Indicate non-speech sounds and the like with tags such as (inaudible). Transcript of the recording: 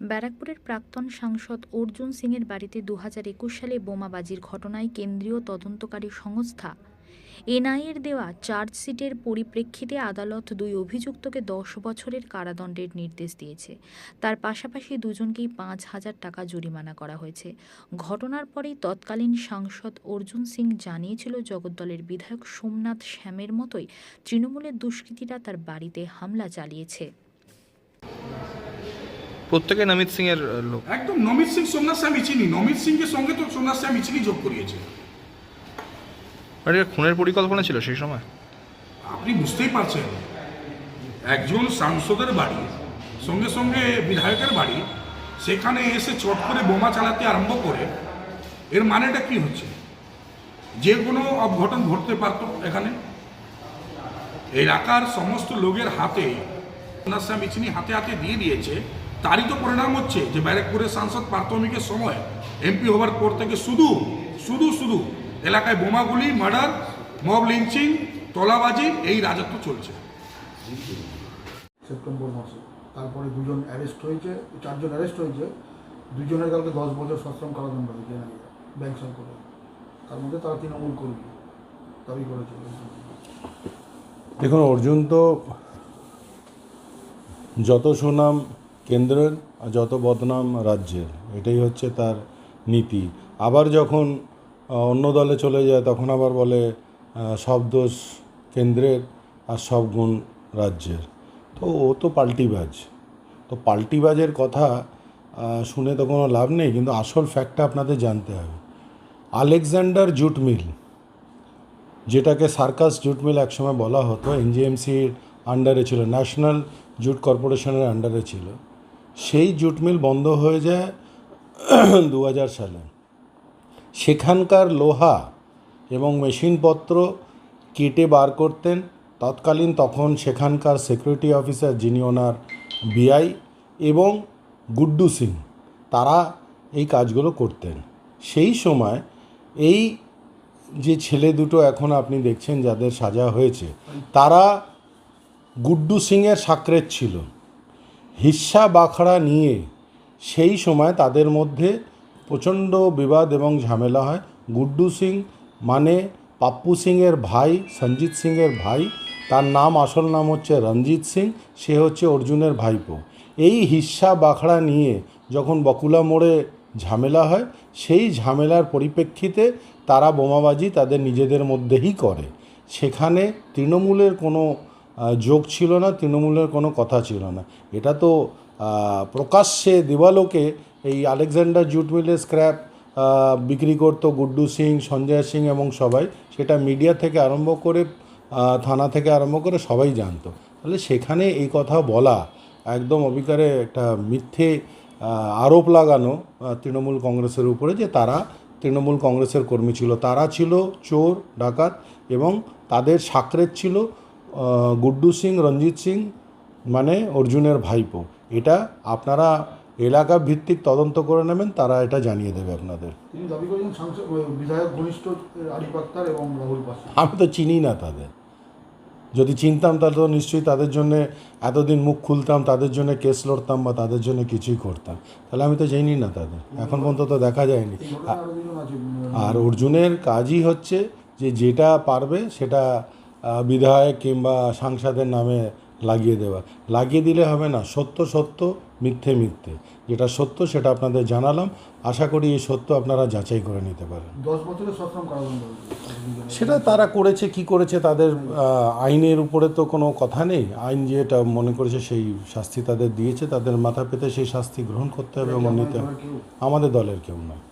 ব্যারাকপুরের প্রাক্তন সাংসদ অর্জুন সিংয়ের বাড়িতে দু হাজার একুশ সালে বোমাবাজির ঘটনায় কেন্দ্রীয় তদন্তকারী সংস্থা এনআইএর দেওয়া চার্জশিটের পরিপ্রেক্ষিতে আদালত দুই অভিযুক্তকে দশ বছরের কারাদণ্ডের নির্দেশ দিয়েছে। তার পাশাপাশি দুজনকেই পাঁচ হাজার টাকা জরিমানা করা হয়েছে। ঘটনার পরেই তৎকালীন সাংসদ অর্জুন সিং জানিয়েছিল, জগদ্দলের বিধায়ক সোমনাথ শ্যামের মতোই তৃণমূলের দুষ্কৃতীরা তার বাড়িতে হামলা চালিয়েছে। প্রত্যেকে নমিত সিং এর লোক। একদম নমিত সিং সোমনাথ শ্যাম ইচিনি নমিত সিংয়ের সঙ্গে তো সোমনাথ শ্যাম ইচিনি যোগ করিয়েছে। এটা খুনের পরিকল্পনা ছিল সেই সময়? আপনি বুঝতেই পারছেন একজন সাংসদের বাড়ি সঙ্গে সঙ্গে বিধায়কের বাড়ি সেখানে এসে চট করে বোমা চালাতে আরম্ভ করে এর মানেটা কি হচ্ছে? যে কোনো অঘটন ঘটতে পারত এখানে? এলাকার সমস্ত লোকের হাতে সোমনাথ শ্যাম ইচিনি হাতে হাতে দিয়ে দিয়েছে তারই তো পরিণাম হচ্ছে যে ব্যারাকপুরের সাংসদ প্রাথমিকের সময় এমপি হওয়ার পর থেকে শুধু শুধু শুধু এলাকায় বোমাগুলি মার্ডার মব লিঞ্চিং তলাবাজি এই রাজত্ব চলছে। সেপ্টেম্বর মাসে। তারপরে দুজন অ্যারেস্ট হয়েছে চারজন অ্যারেস্ট হয়েছে। দুজনের কালকে দশ বছর সশ্রম কারাদণ্ড হয়েছে ব্যাংক করে তার মধ্যে তারা তৃণমূল কর্মী দাবি করেছে। দেখুন অর্জুন তো যত সুনাম কেন্দ্রের যত বদনাম রাজ্যের, এটাই হচ্ছে তার নীতি। আবার যখন অন্য দলে চলে যায়, তখন আবার বলে সব দোষ কেন্দ্রের আর সব গুণ রাজ্যের। তো ও তো পাল্টিবাজ। তো পাল্টিবাজের কথা শুনে তো কোনো লাভ নেই, কিন্তু আসল ফ্যাক্টটা আপনাদের জানতে হবে। আলেকজান্ডার জুট মিল যেটাকে সার্কাস জুট মিল একসময় বলা হতো, এনজিএমসির আন্ডারে ছিল ন্যাশনাল জুট কর্পোরেশনের আন্ডারে ছিল সেই জুট মিল বন্ধ হয়ে যায় (clears throat) দু হাজার সালে। সেখানকার লোহা এবং মেশিনপত্র কেটে বার করতেন। তৎকালীন তখন সেখানকার সিকিউরিটি অফিসার যিনি ওনার বিআই এবং গুড্ডু সিং, তারা এই কাজগুলো করতেন। সেই সময় এই যে ছেলে দুটো এখন আপনি দেখছেন যাদের সাজা হয়েছে, তারা গুড্ডু সিংয়ের সাকরেত ছিল। হিস্সা বাখড়া নিয়ে সেই সময় তাদের মধ্যে প্রচণ্ড বিবাদ এবং ঝামেলা হয়। গুড্ডু সিং মানে পাপ্পু সিংয়ের ভাই, সঞ্জিত সিংয়ের ভাই। তার নাম, আসল নাম হচ্ছে রঞ্জিত সিং, সে হচ্ছে অর্জুনের ভাইপো। এই হিস্সা বাখড়া নিয়ে যখন বকুলা মোড়ে ঝামেলা হয়, সেই ঝামেলার পরিপ্রেক্ষিতে তারা বোমাবাজি তাদের নিজেদের মধ্যেই করে। সেখানে তৃণমূলের কোনো যোগ ছিল না, তৃণমূলের কোনো কথা ছিল না। এটা তো প্রকাশ্যে দিবালোকে এই আলেকজান্ডার জুট মিলের স্ক্র্যাপ বিক্রি করতো গুড্ডু সিং, সঞ্জয় সিং এবং সবাই। সেটা মিডিয়া থেকে আরম্ভ করে থানা থেকে আরম্ভ করে সবাই জানতো। তাহলে সেখানে এই কথা বলা একদম অবিকারে একটা মিথ্যে আরোপ লাগানো তৃণমূল কংগ্রেসের উপরে যে তারা তৃণমূল কংগ্রেসের কর্মী ছিল। তারা ছিল চোর, ডাকাত এবং তাদের সাকরেত ছিল। গুড্ডু সিং রঞ্জিত সিং মানে অর্জুনের ভাইপো। এটা আপনারা এলাকা ভিত্তিক তদন্ত করে নেবেন তারা এটা জানিয়ে দেবে আপনাদের। আমি তো চিনি না তাদের। যদি চিনতাম তাহলে তো নিশ্চয়ই তাদের জন্য এতদিন মুখ খুলতাম তাদের জন্য কেস লড়তাম বা তাদের জন্য কিছুই করতাম। তাহলে আমি তো জানি না তাদের। এখন পর্যন্ত তো দেখা যায়নি। আর অর্জুনের কাজই হচ্ছে যে যেটা পারবে সেটা বিধায়ক কিংবা সাংসদের নামে লাগিয়ে দেওয়া। লাগিয়ে দিলে হবে না সত্য সত্য মিথ্যে মিথ্যে। যেটা সত্য সেটা আপনাদের জানালাম। আশা করি এই সত্য আপনারা যাচাই করে নিতে পারেন। দশ বছরের। সেটা তারা করেছে কি করেছে তাদের আইনের উপরে তো কোনো কথা নেই। আইন যেটা মনে করেছে সেই শাস্তি তাদের দিয়েছে। তাদের মাথা পেতে সেই শাস্তি গ্রহণ করতে হবে এবং নিতে হবে। আমাদের দলের কেউ নয়।